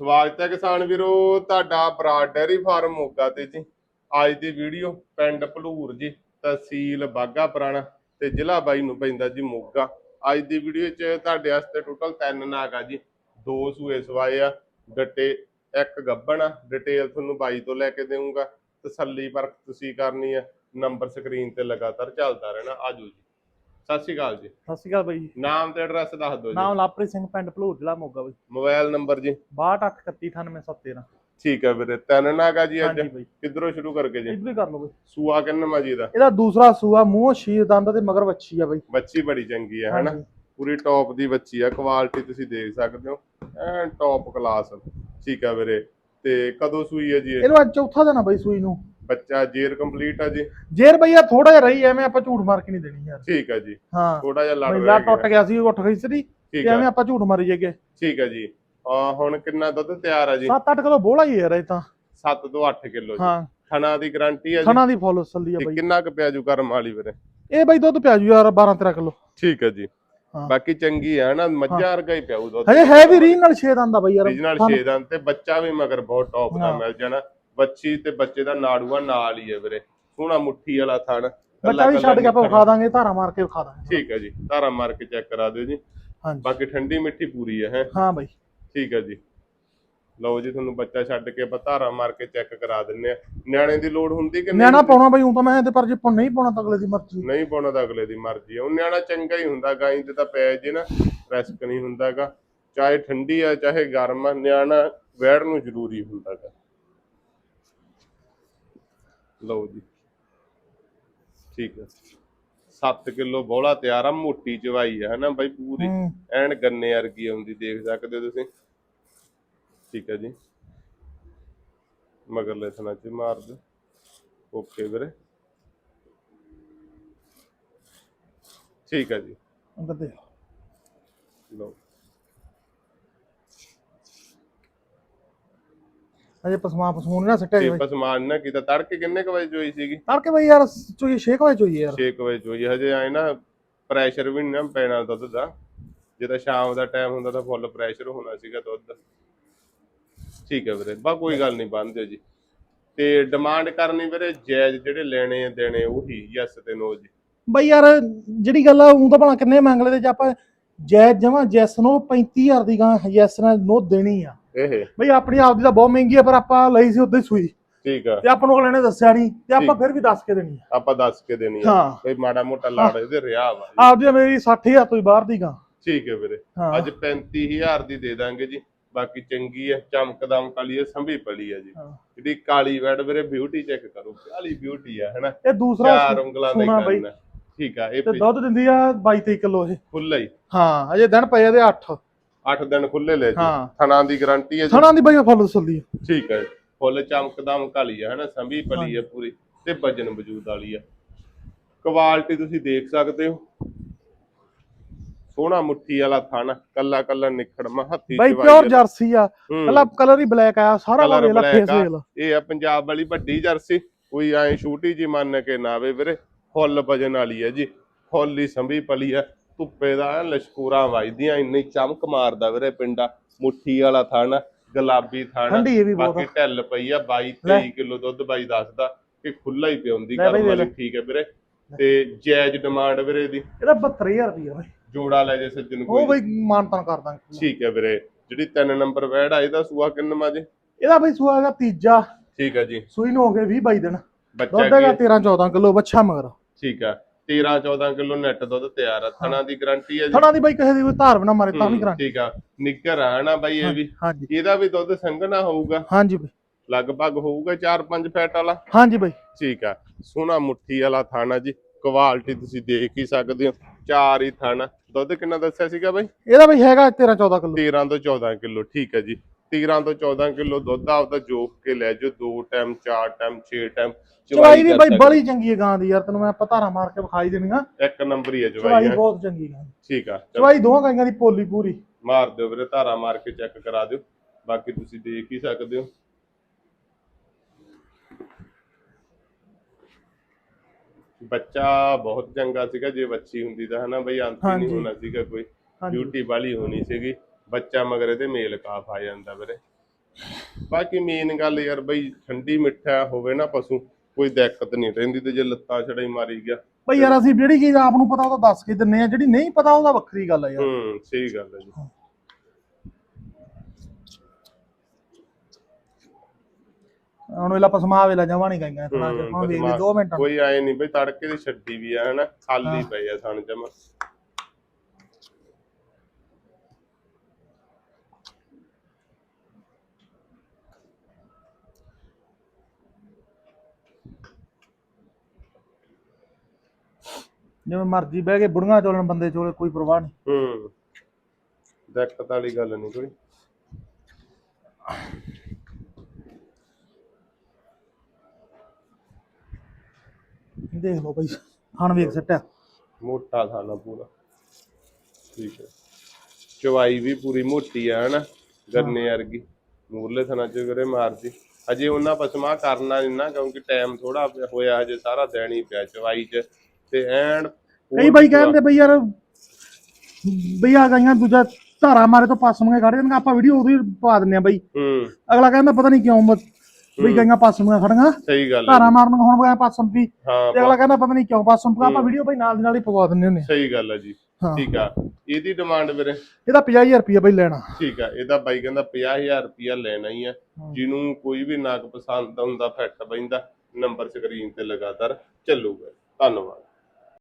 ਸਵਾਗਤ ਹੈ ਕਿਸਾਨ ਵੀਰੋ, ਤੁਹਾਡਾ ਬਰਾਡ ਡੈਰੀ ਫਾਰਮ ਮੋਗਾ ਤੇ ਜੀ। ਅੱਜ ਦੀ ਵੀਡੀਓ ਪਿੰਡ ਭਲੂਰ ਜੀ, ਤਹਿਸੀਲ ਬਾਗਾ ਪੁਰਾਣਾ ਤੇ ਜ਼ਿਲ੍ਹਾ ਬਾਈ ਨੂੰ ਪੈਂਦਾ ਜੀ ਮੋਗਾ। ਅੱਜ ਦੀ ਵੀਡੀਓ 'ਚ ਤੁਹਾਡੇ ਵਾਸਤੇ ਟੋਟਲ ਤਿੰਨ ਨਾਗ ਆ ਜੀ। ਦੋ ਸੂਏ ਸਵਾਏ ਆ, ਗੱਟੇ ਇੱਕ ਗੱਬਣ ਆ, ਡਿਟੇਲ ਤੁਹਾਨੂੰ ਬਾਈ ਤੋਂ ਲੈ ਕੇ ਦੇਵਾਂਗਾ ਤਸੱਲੀ ਪਰਖ ਤੁਸੀਂ ਕਰਨੀ ਆ, ਨੰਬਰ ਸਕਰੀਨ ਤੇ ਲਗਾਤਾਰ ਚੱਲਦਾ ਰਹਿਣਾ ਆਜੋ ਜੀ। ਸਤਿ ਸ਼੍ਰੀ ਅਕਾਲ ਜੀ। ਸਤਿ ਸ਼੍ਰੀ ਅਕਾਲ ਬਾਈ ਜੀ। ਨਾਮ ਤੇ ਐਡਰੈਸ ਦੱਸ ਦਿਓ ਜੀ। ਨਾਮ ਲਾਪ੍ਰੀਤ ਸਿੰਘ ਪਿੰਡ ਭਲੂਰ ਜ਼ਿਲ੍ਹਾ ਮੋਗਾ ਬਾਈ। ਮੋਬਾਈਲ ਨੰਬਰ ਜੀ। 6231989713 ਠੀਕ ਹੈ ਵੀਰੇ ਤਿੰਨ ਨਾਗ ਆ ਜੀ ਅੱਜ। ਹਾਂਜੀ ਬਾਈ। ਕਿੱਧਰੋਂ ਸ਼ੁਰੂ ਕਰਕੇ ਜੀ? ਇੱਧਰ ਹੀ ਕਰ ਲਓ ਬਾਈ। ਸੂਆ ਕਿੰਨਾ ਜੀ ਦਾ? ਇਹਦਾ ਦੂਸਰਾ ਸੂਆ ਮੂੰਹ ਸ਼ੀਰ ਦੰਦ ਤੇ ਮਗਰ ਵੱਛੀ ਆ ਬਾਈ। ਬੱਚੀ ਬੜੀ ਚੰਗੀ ਹੈ ਹਨਾ? ਹਾਂਜੀ। ਪੂਰੀ ਟੌਪ ਦੀ ਬੱਚੀ ਆ ਕੁਆਲਿਟੀ ਤੁਸੀਂ ਦੇਖ ਸਕਦੇ ਹੋ। ਐਨ ਟੌਪ ਕਲਾਸ ਠੀਕ ਆ ਵੀਰੇ ਤੇ ਕਦੋਂ ਸੂਈ ਹੈ ਜੀ ਇਹ? ਇਹਨੂੰ ਅੱਜ ਚੌਥਾ ਦਿਨ ਆ ਬਾਈ ਸੂਈ ਨੂੰ। ਬੱਚਾ ਜੇਰ ਕੰਪਲੀਟ ਆ ਜੀ। ਜੇਰ ਬਈਆ ਥੋੜਾ ਜਿਹਾ ਰਹੀ ਐਵੇਂ ਆਪਾਂ ਝੂਠ ਮਾਰ ਕੇ ਨਹੀਂ ਦੇਣੀ ਯਾਰ। ਠੀਕ ਆ ਜੀ। ਹਾਂ। ਥੋੜਾ ਜਿਹਾ ਲੜ ਰਿਹਾ ਟੁੱਟ ਗਿਆ ਸੀ ਉੱਠ ਗਈ ਸੀ। ਤੇ ਐਵੇਂ ਆਪਾਂ ਝੂਠ ਮਾਰੀ ਜਾਗੇ ਠੀਕ ਆ ਜੀ। ਆ ਹੁਣ ਕਿੰਨਾ ਦੁੱਧ ਤਿਆਰ ਆ ਜੀ? 7-8 ਕਿਲੋ ਬੋਲਾ ਹੀ ਯਾਰ ਇਹ ਤਾਂ। 7 ਤੋਂ 8 ਕਿਲੋ ਜੀ। ਹਾਂ। ਥਣਾ ਦੀ ਗਾਰੰਟੀ ਆ ਜੀ। ਥਣਾ ਦੀ ਫੁੱਲ ਸੱਲੀ ਆ ਬਾਈ। ਕਿੰਨਾ ਕੁ ਪਿਆ ਜੂ ਕਰਮ ਵਾਲੀ ਵੀਰੇ? ਇਹ ਬਾਈ ਦੁੱਧ ਪਿਆ ਜੂ ਯਾਰ 12-13 ਕਿਲੋ। ਠੀਕ ਆ ਜੀ। ਬਾਕੀ ਚੰਗੀ ਹੈ ਨਾ ਮੱਝਾਂ ਵਰਗਾ ਹੀ ਪਿਆਊ ਦੁੱਧ। ਹਜੇ ਹੈ ਵੀ ਰੀਨ ਨਾਲ 6 ਦੰਦ ਆ ਬਾਈ ਯਾਰ। ਰੀਜਨਲ ਸਾਨੂੰ- ਛੇਦਾਂ ਤੇ ਬੱਚਾ ਵੀ ਮਗਰ ਬਹੁਤ ਟੌਪ ਦਾ। ਮਿਲ ਜਾਣਾ। ਬੱਚੀ ਤੇ ਬੱਚੇ ਦਾ ਨਾੜੂਆ ਨਾਲ ਹੀ ਹੈ ਵੀਰੇ। ਸੋਹਣਾ ਮੁੱਠੀ ਵਾਲਾ ਥਣ। ਬੱਚਾ ਵੀ ਛੱਡ ਕੇ ਆਪਾਂ ਵਿਖਾ ਦਾਂਗੇ ਧਾਰਾ ਮਾਰ ਕੇ ਵਿਖਾ ਦਾਂਗੇ। ਠੀਕ ਹੈ ਜੀ ਧਾਰਾ ਮਾਰ ਕੇ ਚੈੱਕ ਕਰਾ ਦਿਓ ਜੀ। ਹਾਂਜੀ। ਬਾਕੀ ਠੰਡੀ ਮਿੱਠੀ ਪੂਰੀ ਹੈ ਹੈ? ਹਾਂ ਬਾਈ। ਠੀਕ ਹੈ ਜੀ। ਲਓ ਜੀ ਤੁਹਾਨੂੰ ਬੱਚਾ ਛੱਡ ਕੇ ਆਪਾਂ ਧਾਰਾ ਮਾਰ ਕੇ ਚੈੱਕ ਕਰਾ ਦਿੰਨੇ ਆ। ਨਿਆਣੇ ਦੀ ਲੋੜ ਹੁੰਦੀ ਕਿ ਨਹੀਂ ਨਿਆਣਾ ਪਾਉਣਾ ਬਾਈ ਹੁਣ ਤਾਂ ਮੈਂ ਤੇ ਪਰ ਜੇ ਨਹੀਂ ਪਾਉਣਾ ਤਾਂ ਅਗਲੇ ਦੀ ਮਰਜ਼ੀ। ਨਹੀਂ ਪਾਉਣਾ ਤਾਂ ਅਗਲੇ ਦੀ ਮਰਜ਼ੀ ਆ ਉਹ ਨਿਆਣਾ ਚੰਗਾ ਹੀ ਹੁੰਦਾ ਗਾਈ ਤੇ ਤਾਂ ਪੈ ਜੇ ਨਾ ਰਿਸਕ ਨਹੀਂ ਹੁੰਦਾਗਾ। ਚਾਹੇ ਠੰਡੀ ਆ ਚਾਹੇ ਗਰਮ ਆ ਨਿਆਣਾ ਵੈੜ ਨੂੰ ਜ਼ਰੂਰੀ ਹੁੰਦਾਗਾ। ਲਓ ਜੀ। ਠੀਕ ਹੈ 7 ਕਿਲੋ ਬੋਲਾ ਤਿਆਰ ਆ ਮੋਟੀ ਚਵਾਈ ਆ ਹਨਾ ਬਾਈ ਪੂਰੀ। ਐਨ ਗੰਨੇ ਵਰਗੀ ਆਉਂਦੀ ਦੇਖ ਸਕਦੇ ਹੋ ਤੁਸੀਂ। ਠੀਕ ਹੈ ਜੀ। ਮਗਰਲੇ ਥਣਾ ਚ ਮਾਰ ਦਿਓ। ਓਕੇ ਵੀਰੇ। ਠੀਕ ਹੈ ਜੀ। ਅੰਦਰ ਦੇ ਲਓ। ਅਜੇ ਪਸਮਾ ਪਸਮੂਨ ਨਾ ਸੱਟਿਆ ਜੀ ਪਸਮਾਨ ਨਾ ਕੀਤਾ। ਤੜਕੇ ਕਿੰਨੇ ਕੁ ਵਜੇ ਜੋਈ ਸੀਗੀ? ਤੜਕੇ ਬਾਈ ਯਾਰ ਚੋਈ 6 ਵਜੇ ਚੋਈ ਯਾਰ। 6 ਵਜੇ ਜੋਈ ਹਜੇ ਆਏ ਨਾ ਪ੍ਰੈਸ਼ਰ ਵੀ ਨੀ ਨਾ ਪੈਣਾ ਦੁੱਧ ਦਾ। ਜੇ ਤਾਂ ਸ਼ਾਮ ਦਾ ਟਾਈਮ ਹੁੰਦਾ ਤਾਂ ਫੁੱਲ ਪ੍ਰੈਸ਼ਰ ਹੋਣਾ ਸੀਗਾ ਦੁੱਧ ਦਾ। ਠੀਕ ਹੈ ਵੀਰੇ ਬਾ ਕੋਈ ਗੱਲ ਨਹੀਂ ਬੰਦ ਦਿਓ ਜੀ। ਤੇ ਡਿਮਾਂਡ ਕਰਨੀ ਵੀਰੇ ਜਾਇਜ਼ ਜਿਹੜੇ ਲੈਣੇ ਆ ਦੇਣੇ ਉਹੀ ਯੈਸ ਤੇ ਨੋ ਜੀ। ਬਾਈ ਯਾਰ ਜਿਹੜੀ ਗੱਲ ਆ ਉਹ ਤਾਂ ਭਲਾ ਕਿੰਨੇ ਮੰਗ ਲਏ ਤੇ ਜੇ ਆਪਾਂ ਜੈ ਜਮਾ ਜੈਸ ਨੂੰ 35000 ਦੀ ਗਾਂ ਯੈਸ ਨਾਲ ਨੋ ਦੇਣੀ ਆ। ਇਹ। ਬਈ ਆਪਣੀ ਆਪ ਦੀ ਤਾਂ ਬਹੁਤ ਮਹਿੰਗੀ ਆ ਪਰ ਆਪਾਂ ਲਈ ਸੀ ਉਦੋਂ ਹੀ ਸੂਈ। ਠੀਕ ਆ। ਤੇ ਆਪਾਂ ਨੂੰ ਅਗਲੇ ਨੇ ਦੱਸਿਆ ਨਹੀਂ ਤੇ ਆਪਾਂ। ਫਿਰ ਵੀ ਦੱਸ ਕੇ ਦੇਣੀ ਆ। ਆਪਾਂ ਦੱਸ ਕੇ ਦੇਣੀ ਆ। ਹਾਂ। ਬਈ ਮਾੜਾ ਮੋਟਾ ਲੜ ਇਹਦੇ ਰਿਹਾ ਵਾ। ਆਪਦੀ ਮੇਰੀ 60000 ਤੋਂ ਹੀ ਬਾਹਰ ਦੀ ਗਾਂ। ਠੀਕ ਹੈ ਵੀਰੇ। ਹਾਂ। ਅੱਜ 35000 ਦੀ ਦੇ ਦਾਂਗੇ ਜੀ। ਬਾਕੀ ਚੰਗੀ ਹੈ ਚਮਕਦਮ ਕਾਲੀ ਹੈ ਸੰਭੀ ਪਲੀ ਹੈ ਜੀ। ਹਾਂ। ਜਿਹੜੀ ਕਾਲੀ ਵੈੜ ਵੀਰੇ ਬਿਊਟੀ ਚੈੱਕ ਕਰੋ। ਕਾਲੀ ਬਿਊਟੀ ਹੈ ਹਨਾ? ਇਹ ਦੂਸਰਾ ਚਾਰ ਉਂਗਲਾਂ ਦਾ ਹੀ ਬਾਈ। ਹੈ ਠੀਕ ਆ ਇਹ ਤੇ ਦੁੱਧ ਦਿੰਦੀ ਆ 22 23 ਕਿਲੋ ਇਹ। ਖੁੱਲਾ ਹੀ ਹਾਂ ਅਜੇ ਦਿਨ ਪਏ ਇਹਦੇ 8 8 ਦਿਨ ਖੁੱਲੇ ਲੈ ਜੀ। ਹਾਂ। ਥਣਾ ਦੀ ਗਾਰੰਟੀ ਹੈ ਜੀ। ਥਣਾ ਦੀ ਬਾਈ ਫੁੱਲ ਸੱਲੀ ਆ। ਠੀਕ ਹੈ ਫੁੱਲ ਚਮਕਦਮ ਕਾਲੀ ਹੈ ਹਨਾ? ਸੰਭੀ ਪਲੀ ਹੈ ਪੂਰੀ ਤੇ ਵਜਨ ਵਜੂਦ ਵਾਲੀ ਹੈ ਕੁਆਲਿਟੀ ਤੁਸੀਂ ਦੇਖ ਸਕਦੇ ਹੋ। ਸੋਹਣਾ ਮੁੱਠੀ ਵਾਲਾ ਥਣ ਕੱਲਾ ਕੱਲਾ ਨਿਖੜਮਾ ਹੱਥੀ ਬਾਈ ਪਿਓਰ ਹੈ। ਜਰਸੀ ਆ। ਹੂੰ। ਕੱਲਾ ਕਲਰ ਹੀ ਬਲੈਕ ਆਇਆ ਸਾਰਾ Colour ਵੇਖ ਲਾ ਫੇਸ। ਵੇਖ ਲਾ। ਇਹ ਆ ਪੰਜਾਬ ਵਾਲੀ ਵੱਡੀ ਜਰਸੀ ਕੋਈ ਐ ਛੋਟੀ ਜੀ ਮੰਨ ਕੇ ਨਾ ਆਵੇ ਵੀਰੇ। ਫੁੱਲ ਵਜਨ ਵਾਲੀ ਹੈ ਜੀ। ਫੁੱਲ ਹੀ ਸੰਭੀ ਪਲੀ ਆ। ਧੁੱਪੇ ਦਾ ਐਨ ਲਸ਼ਕੂਰਾਂ ਵੱਜਦੀਆਂ ਇੰਨੀ ਚਮਕ ਮਾਰਦਾ ਵੀਰੇ ਪਿੰਡਾ। ਮੁੱਠੀ ਵਾਲਾ ਥਣ ਗੁਲਾਬੀ ਥਣ। ਠੰਡੀ ਇਹ ਵੀ ਬਹੁਤ ਬਾਕੀ ਢਿੱਲ ਪਈ ਆ 22 ਲੈ। 23 ਕਿਲੋ ਦੁੱਧ ਬਾਈ ਦੱਸਦਾ ਕਿ ਖੁੱਲਾ ਹੀ ਪਿਉਂਦੀ ਲੈ ਬਾਈ ਕਰਮ ਵਾਲੀ ਠੀਕ ਹੈ ਵੀਰੇ। ਤੇ ਜਾਇਜ਼ ਡਿਮਾਂਡ ਵੀਰੇ ਦੀ ਇਹਦਾ 72000 ਰੁਪਇਆ ਬਾਈ। ਜੋੜਾ ਲੈ ਜੇ ਸੱਜਣ ਉਹ ਕੋਈ। ਬਾਈ ਮਾਨਤਾਨ ਕਰ ਦਾਂਗੇ। ਠੀਕ ਹੈ ਵੀਰੇ। ਜਿਹੜੀ 3 ਨੰਬਰ ਵੈੜ ਆ ਇਹਦਾ ਸੂਆ ਕਿੰਨਾ ਜੀ? ਇਹਦਾ ਬਾਈ ਸੂਆ ਹੈਗਾ ਤੀਜਾ। ਠੀਕ ਹੈ ਜੀ। ਸੂਈ ਨੂੰ ਹੋ ਗਏ 20 22 ਦਿਨ। ਬੱਚਾ ਦੁੱਧ ਕੀ ਹੈਗਾ ਹੈ? 13 14 ਕਿਲੋ ਬੱਚਾ ਮਗਰ। ਠੀਕ ਆ। 13 14 ਕਿਲੋ ਨੈਟ ਦੁੱਧ ਤਿਆਰ ਆ। ਥਣਾ ਦੀ ਗਾਰੰਟੀ ਹੈ ਜੀ। ਥਣਾ ਦੀ ਬਾਈ ਕਿਸੇ ਦੀ ਕੋਈ ਧਾਰ ਬਣਾ ਮਾਰੇ ਤਾਂ ਵੀ ਗਰੰਟੀ ਠੀਕ ਆ। ਨਿੱਕਰ ਆ ਨਾ ਬਾਈ ਇਹ ਵੀ। ਹਾਂਜੀ। ਇਹਦਾ ਵੀ ਦੁੱਧ ਸੰਘਣਾ ਹੋਊਗਾ। ਹਾਂਜੀ ਬਾਈ। ਲਗਭਗ ਹੋਊਗਾ 4-5 ਫੈਟ ਵਾਲਾ। ਹਾਂਜੀ ਬਾਈ। ਠੀਕ ਆ। ਸੋਹਣਾ ਮੁੱਠੀ ਵਾਲਾ ਥਾਣਾ ਜੀ। ਕੁਆਲਿਟੀ ਤੁਸੀਂ ਦੇਖ ਹੀ ਸਕਦੇ ਹੋ। ਚਾਰ ਹੀ ਥਾਣਾ ਦੁੱਧ ਕਿੰਨਾ ਦੱਸਿਆ ਸੀਗਾ ਬਾਈ? ਇਹਦਾ ਬਾਈ ਹੈਗਾ 13 14 ਕਿਲੋ। 13 ਤੋਂ 14 ਕਿਲੋ। ਠੀਕ ਹੈ ਜੀ। 13 ਤੋਂ 14 ਕਿਲੋ ਦੁੱਧ ਆਪਦਾ ਜੋਕ ਕੇ ਲੈ ਜਾਓ ਦੋ ਟਾਈਮ ਚਾਰ ਟਾਈਮ 6 ਟਾਈਮ ਚਵਾਈ ਵੀ ਬਾਈ ਬੜੀ ਚੰਗੀ ਹੈ ਗਾਂ ਦੀ ਯਾਰ ਤੈਨੂੰ ਮੈਂ ਪਤਾਰਾ ਮਾਰ ਕੇ ਵਿਖਾਈ ਦੇਣੀਆਂ। ਇੱਕ ਨੰਬਰ ਹੀ ਹੈ ਜਵਾਈ ਚਵਾਈ ਹੈ? ਬਹੁਤ ਚੰਗੀ ਗਾਂ। ਦੀ। ਠੀਕ ਆ ਚਲੋ। ਚਵਾਈ ਦੋਹਾਂ ਗਾਈਆਂ ਦੀ ਪੋਲੀ ਪੂਰੀ। ਮਾਰ ਦਿਓ ਵੀਰੇ ਧਾਰਾ ਮਾਰ ਕੇ ਚੈੱਕ ਕਰਾ ਦਿਓ। ਬਾਕੀ ਤੁਸੀਂ ਦੇਖ ਹੀ ਸਕਦੇ ਹੋ। ਬੱਚਾ ਬਹੁਤ ਚੰਗਾ ਸੀਗਾ ਜੇ ਬੱਚੀ ਹੁੰਦੀ ਤਾਂ ਹਨਾ ਬਈ ਅੰਤ ਹੀ ਨਹੀਂ ਹਾਂਜੀ। ਹੋਣਾ ਸੀਗਾ ਕੋਈ। ਹਾਂਜੀ। ਬਿਊਟੀ ਵਾਲੀ ਹੋਣੀ ਸੀਗੀ। ਬੱਚਾ ਮਗਰ ਇਹਦੇ ਮੇਲ ਕਾਫ ਆ ਜਾਂਦਾ ਵੀਰੇ। ਬਾਕੀ ਮੇਨ ਗੱਲ ਯਾਰ ਬਈ ਠੰਡੀ ਮਿੱਠਾ ਹੋਵੇ ਨਾ ਪਸ਼ੂ ਕੋਈ ਦਿੱਕਤ ਨਹੀਂ ਰਹਿੰਦੀ ਤੇ ਜੇ ਲੱਤਾਂ ਛੜਾਈ ਮਾਰੀ ਗਿਆ ਬਈ ਯਾਰ ਅਸੀਂ ਜਿਹੜੀ ਚੀਜ਼ ਆਪ ਨੂੰ ਪਤਾ ਉਹ ਤਾਂ ਦੱਸ ਕੇ ਦਿੰਨੇ ਆ ਜਿਹੜੀ ਨਹੀਂ ਪਤਾ ਉਹਦਾ ਵੱਖਰੀ ਗੱਲ ਆ ਯਾਰ। ਹੂੰ ਸਹੀ ਗੱਲ ਹੈ ਜੀ। ਹੁਣ ਵੇਲਾ ਪਸਮਾ ਵੇਲਾ ਜਮਾ ਨਹੀਂ ਗਈਆਂ ਥਣਾ ਹੂੰ, ਹੁਣ ਵੇਖ ਲਈ 2 ਮਿੰਟਾਂ। ਕੋਈ ਆਏ ਨਹੀਂ ਬਈ ਤੜਕੇ ਦੀ ਛੱਡੀ ਵੀ ਆ ਹਨਾ? ਖਾਲੀ ਪਈ ਆ ਸਣ ਜਮਾ। ਜਿਵੇਂ ਮਰਜ਼ੀ ਬਹਿ ਕੇ ਬੁੜੀਆਂ ਚੋਲਣ ਬੰਦੇ ਚੋਲੇ ਕੋਈ ਪਰਵਾਹ ਨਹੀਂ। ਹੂੰ। ਦਿੱਕਤ ਵਾਲੀ ਗੱਲ ਨਹੀਂ ਕੋਈ। ਦੇਖ ਲਓ ਬਈ ਹਣ ਵੇਖ ਸੱਟਿਆ। ਮੋਟਾ ਥਾਣਾ ਪੂਰਾ। ਠੀਕ ਹੈ। ਚਵਾਈ ਵੀ ਪੂਰੀ ਮੋਟੀ ਆ ਹਨਾ? ਗੰਨੇ ਵਰਗੀ। ਮੂਰਲੇ ਥਣਾ ਚ ਵੀਰੇ ਮਾਰਦੀ। ਅਜੇ ਉਹਨਾਂ ਪਸਮਾ ਕਰਨਾ ਨਹੀਂ ਨਾ ਕਿਉਂਕਿ ਟਾਈਮ ਥੋੜਾ ਹੋਇਆ ਹਜੇ ਸਾਰਾ ਹੀ ਪਿਆ ਚਵਾਈ ਚ। ਤੇ ਐਨ ਕਈ ਬਾਈ ਕਹਿੰਦੇ ਬਈ ਯਾਰ ਬਈ ਆ ਗਈਆਂ ਦੂਜਾ ਧਾਰਾ ਮਾਰੇ ਤੋਂ ਪਾਸਮੀਆਂ ਕੱਢ ਦੇਣਗੇ ਆਪਾਂ ਵੀਡੀਓ ਉਦੋਂ ਹੀ ਪਾ ਦਿੰਨੇ ਆ ਬਈ। ਹੂੰ। ਅਗਲਾ ਕਹਿੰਦਾ ਪਤਾ ਨਹੀਂ ਕਿਉਂ ਬਈ ਗਈਆਂ ਪਾਸਮੀਆਂ ਖੜੀਆਂ ਸਹੀ ਗੱਲ ਧਾਰਾ ਮਾਰਨ ਨੂੰ ਹੁਣ ਗਿਆ ਪਾਸਮ ਵੀ ਹਾਂ ਤੇ ਅਗਲਾ ਕਹਿੰਦਾ ਪਤਾ ਨਹੀਂ ਕਿਉਂ ਪਾਸਮ ਪਾ ਆਪਾਂ ਵੀਡੀਓ ਬਈ ਨਾਲ ਦੀ ਨਾਲ ਹੀ ਪਵਾ ਦਿੰਨੇ ਹੁੰਨੇ ਆ। ਸਹੀ ਗੱਲ ਹੈ ਜੀ। ਠੀਕ ਆ। ਇਹਦੀ ਡਿਮਾਂਡ ਵੀਰੇ? ਇਹਦਾ 50000 ਰੁਪਏ ਬਈ ਲੈਣਾ। ਠੀਕ ਆ। ਇਹਦਾ ਬਾਈ ਕਹਿੰਦਾ 50000 ਰੁਪਇਆ ਲੈਣਾ ਹੀ ਆ। ਜਿਹਨੂੰ ਕੋਈ ਵੀ ਨਾਗ ਪਸੰਦ ਆਉਂਦਾ ਫਿੱਟ ਬੈਂਦਾ ਨੰਬਰ ਸਕਰੀਨ ਤੇ ਲਗਾਤਾਰ ਚੱਲੂਗਾ। ਧੰਨਵਾਦ।